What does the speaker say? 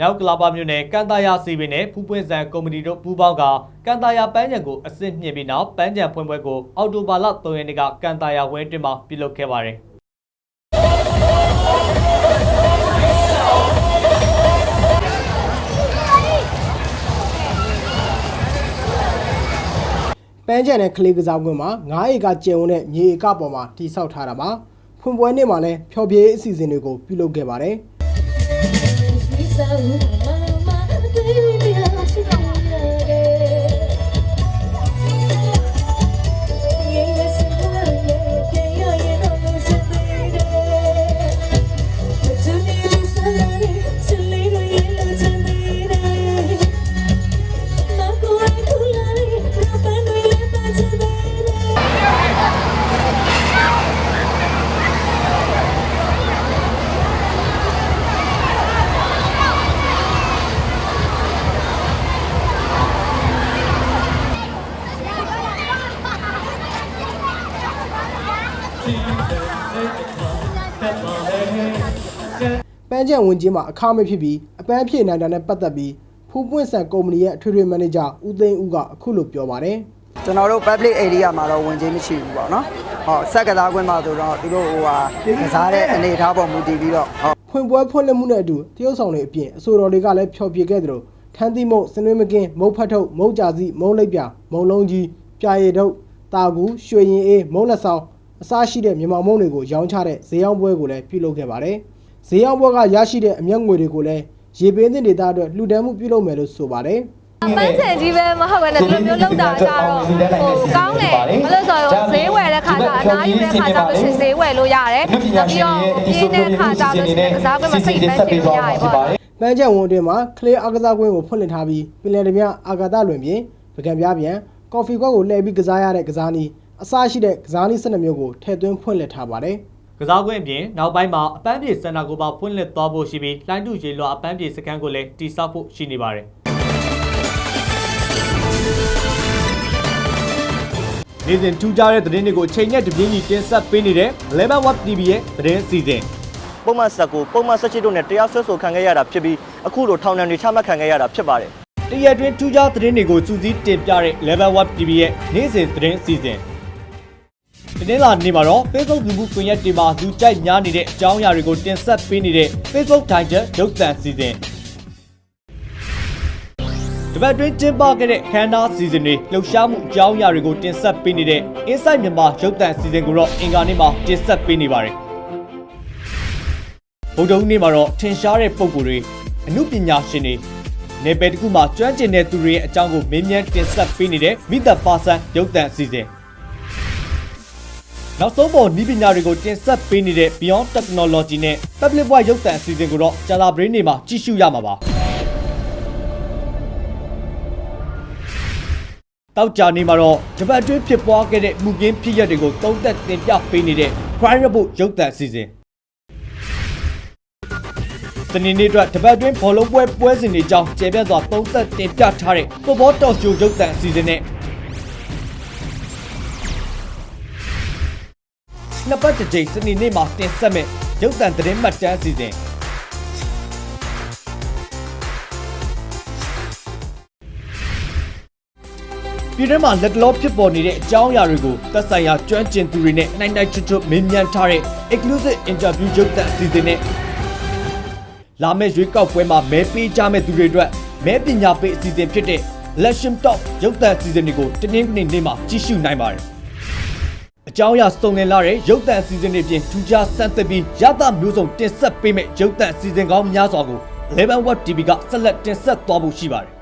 မြောက်ကလာပါမြို့နယ်ကန်တာယာစီပင်နဲ့ဖူးပွင့်ဆန်ကုမ္ပဏီတို့ပူးပေါင်းကကန်တာယာပန်းချံကိုအစစ်မြင့်ပြီးနောက်ပန်းချံဖွင့်ပွဲကိုအော်တိုဘာလ3ရက်နေ့ကကန်တာယာဝင်းတွင်မှာပြုလုပ်ခဲ့ပါတယ်ပန်းချံတဲ့ကလေးကစားကွင်းမှာ9ဧကကျယ်ဝန်းတဲ့မြေဧကပေါ်မှာတိစောက်ထားတာပါဖွင့်ပွဲနေ့မှာလည်းဖျော်ဖြေရေးအစီအစဉ်တွေကိုပြုလုပ်ခဲ့ပါတယ် สัง ပန်းချံဝင်ချင်းမှာအခါမဖြစ်ပြီးအပန်းဖြေနိုင်တာနဲ့ပတ်သက်ပြီးဖူးပွင့်ဆန်ကုမ္ပဏီရဲ့အထွေထွေမန်နေဂျာဦးသိန်းဦးကအခုလိုပြောပါတယ်ကျွန်တော်တို့ public area မှာတော့ဝင်ခြင်းမရှိဘူးပေါ့နော်။ဟောဆက်ကစားခွင့်မှာဆိုတော့သူတို့ဟိုဟာကစားတဲ့အနေအထားပေါ်မူတည်ပြီးတော့ဟောဖွင့်ပွဲဖွင့်လှစ်မှုနဲ့အတူတရုတ်ဆောင်တွေအပြင်အဆိုတော်တွေကလည်းဖျော်ဖြေခဲ့သလိုထန်းသီးမုတ်စနွေးမကင်းမုတ်ဖတ်ထုတ်မုတ်ကြာစီမုတ်လိုက်ပြမုံလုံးကြီးပြာရည်ထုတ်တာကူရွှေရင်အေးမုတ်လက်ဆောင် အစားရှိတဲ့မြန်မာမုံတွေကိုရောင်းချတဲ့ဈေးရောင်းပွဲကိုလည်းပြုလုပ်ခဲ့ပါတယ်ဈေးရောင်းပွဲကရရှိတဲ့အမျက်ငွေတွေကိုလည်းရေပင်းတင်ဒေတာအတွက်လှူဒန်းမှုပြုလုပ်မယ်လို့ဆိုပါတယ်ပန်းချင်ကြီးပဲမဟုတ်ဘဲနဲ့ဒီလိုမျိုးလောက်တာကြတော့ဟိုကောင်းတယ်ဘယ်လိုဆိုတော့ဈေးဝယ်တဲ့ခါကျအနားယူတဲ့ခါကျလို့ရှိရင်ဈေးဝယ်လို့ရတယ်ပြီးတော့ပြင်းတဲ့ခါကျလို့ရှိရင်ကစားကွင်းမှာစိတ်ပန်းချင်လို့ရတယ်ပေါ့။ပန်းချံဝန်အတွင်းမှာကလေးအားကစားကွင်းကိုဖွင့်လှစ်ထားပြီးပင်လယ်ဓမြအာကာသလွင်ပြင်ပကံပြားပြန်ကော်ဖီခွက်ကိုလှည့်ပြီးကစားရတဲ့ကစားနည်း အစရှိတဲ့ကစားနည်း12မျိုးကိုထည့်သွင်းဖွင့်လှစ်ထားပါတယ်။ကစားကွင်းအပြင်နောက်ပိုင်းမှာအပန်းပြေစင်တာကိုပါဖွင့်လှစ်သွားဖို့ရှိပြီးလိုင်းတူရေလွှာအပန်းပြေစခန်းကိုလည်းတိစောက်ဖို့ရှိနေပါတယ်နေ့စဉ်ထူးခြားတဲ့သတင်းတွေကိုချိန်နဲ့တပြင်းညီတင်ဆက်ပေးနေတဲ့ Level Web TV ရဲ့သတင်းအစီအစဉ်ပုံမှန်ဆက်ကိုပုံမှန်ဆက်ချစ်တို့နဲ့တရားစွဲဆိုခံခဲ့ရတာဖြစ်ပြီးအခုလိုထောင်ဒဏ်တွေချမှတ်ခံခဲ့ရတာဖြစ်ပါတယ်တရက်တွင်ထူးခြားသတင်းတွေကိုစူးစီးတင်ပြတဲ့ Level Web TV ရဲ့နေ့စဉ်သတင်းအစီအစဉ် ဒီနေ့လာနေ့မှာတော့ Facebook လူမှုကွန်ရက်တွေမှာလူကြိုက်များနေတဲ့အကြောင်းအရာတွေကိုတင်ဆက်ပေးနေတဲ့ Facebook Tiger ရုပ်သံအစီအစဉ်တပတ်တွင်းကျင်းပခဲ့တဲ့ခန်းနာစီစဉ်တွေလှုပ်ရှားမှုအကြောင်းအရာတွေကိုတင်ဆက်ပေးနေတဲ့ Inside မြန်မာရုပ်သံအစီအစဉ်ကိုတော့အင်ကာနေ့မှာတင်ဆက်ပေးနေပါတယ်ဗုဒ္ဓဟူးနေ့မှာတော့ထင်ရှားတဲ့ပုံကိုယ်တွေအမှုပညာရှင်တွေနေပယ်တစ်ခုမှာကျွမ်းကျင်တဲ့သူတွေရဲ့အကြောင်းကိုမေးမြန်းတင်ဆက်ပေးနေတဲ့မိသက်ပါဆန်ရုပ်သံအစီအစဉ် နောက်ဆုံးပေါ်ဤပညာတွေကိုတင်ဆက်ပေးနေတဲ့ Beyond Technology နဲ့ Public Voice ရုပ်သံအစီအစဉ်ကိုတော့ကြာလာပရင်းနေမှာကြည့်ရှုရမှာပါတောက်ကြနေမှာတော့ဂျပန်အတွင်းဖြစ်ပွားခဲ့တဲ့မှုကင်းဖြစ်ရပ်တွေကိုတုံးသက်တင်ပြပေးနေတဲ့ Crime Report ရုပ်သံအစီအစဉ်စနေနေ့အတွက်တပတ်အတွင်းဘောလုံးပွဲပွဲစဉ်တွေကြောင်းကျေပြတ်စွာသုံးသက်တင်ပြထားတဲ့ဖုတ်ဘောတော်ချိုရုပ်သံအစီအစဉ်နဲ့ နှစ်ပတ်တစ်ကြိမ်စနေနေ့မှာတင်ဆက်မဲ့ရုပ်သံသတင်းမှတ်တမ်းအစီအစဉ်ပြည်တွင်းမှာလက်တလောဖြစ်ပေါ်နေတဲ့အကြောင်းအရာတွေကိုသက်ဆိုင်ရာကျွမ်းကျင်သူတွေနဲ့နိုင်နိုင်ချွတ်ချွတ်မေးမြန်းထားတဲ့ exclusive interview ရုပ်သံအစီအစဉ်နဲ့လာမယ့်ရွေးကောက်ပွဲမှာမဲပေးကြမဲ့သူတွေအတွက်မဲပညာပေးအစီအစဉ်ဖြစ်တဲ့ Election Talk ရုပ်သံအစီအစဉ်တွေကိုတင်းနှင်းကနေနေ့မှာကြည့်ရှုနိုင်ပါတယ်။အ ကြောင်းအရာစုံလင်လာတဲ့ရုပ်သံအစီအစဉ်တွေပြင်ထူးခြားဆန်းသစ်ပြီးရသမျိုးစုံတင်ဆက်ပေးမဲ့ရုပ်သံအစီအစဉ်ကောင်းများစွာကို11 Web TV ကဆက်လက်တင်ဆက်သွားဖို့ရှိပါတယ်